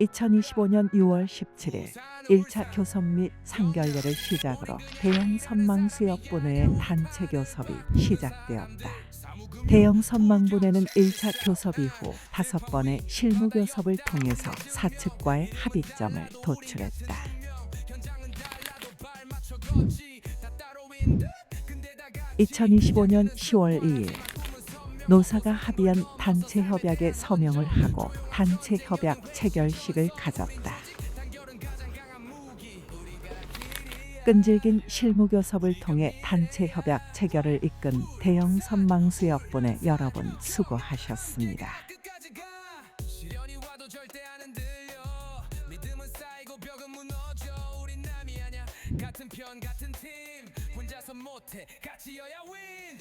2025년 6월 17일 1차 교섭 및 상결례를 시작으로 대형 선망 수역 분회의 단체 교섭이 시작되었다. 대형 선망 분회는 1차 교섭 이후 다섯 번의 실무 교섭을 통해서 사측과의 합의점을 도출했다. 2025년 10월 2일 노사가 합의한 단체 협약에 서명을 하고 단체 협약 체결식을 가졌다. 끈질긴 실무 교섭을 통해 단체 협약 체결을 이끈 대형 선망수역분의 여러분 수고하셨습니다. 같은 편 같은 팀 혼자서 못해 같이여야 win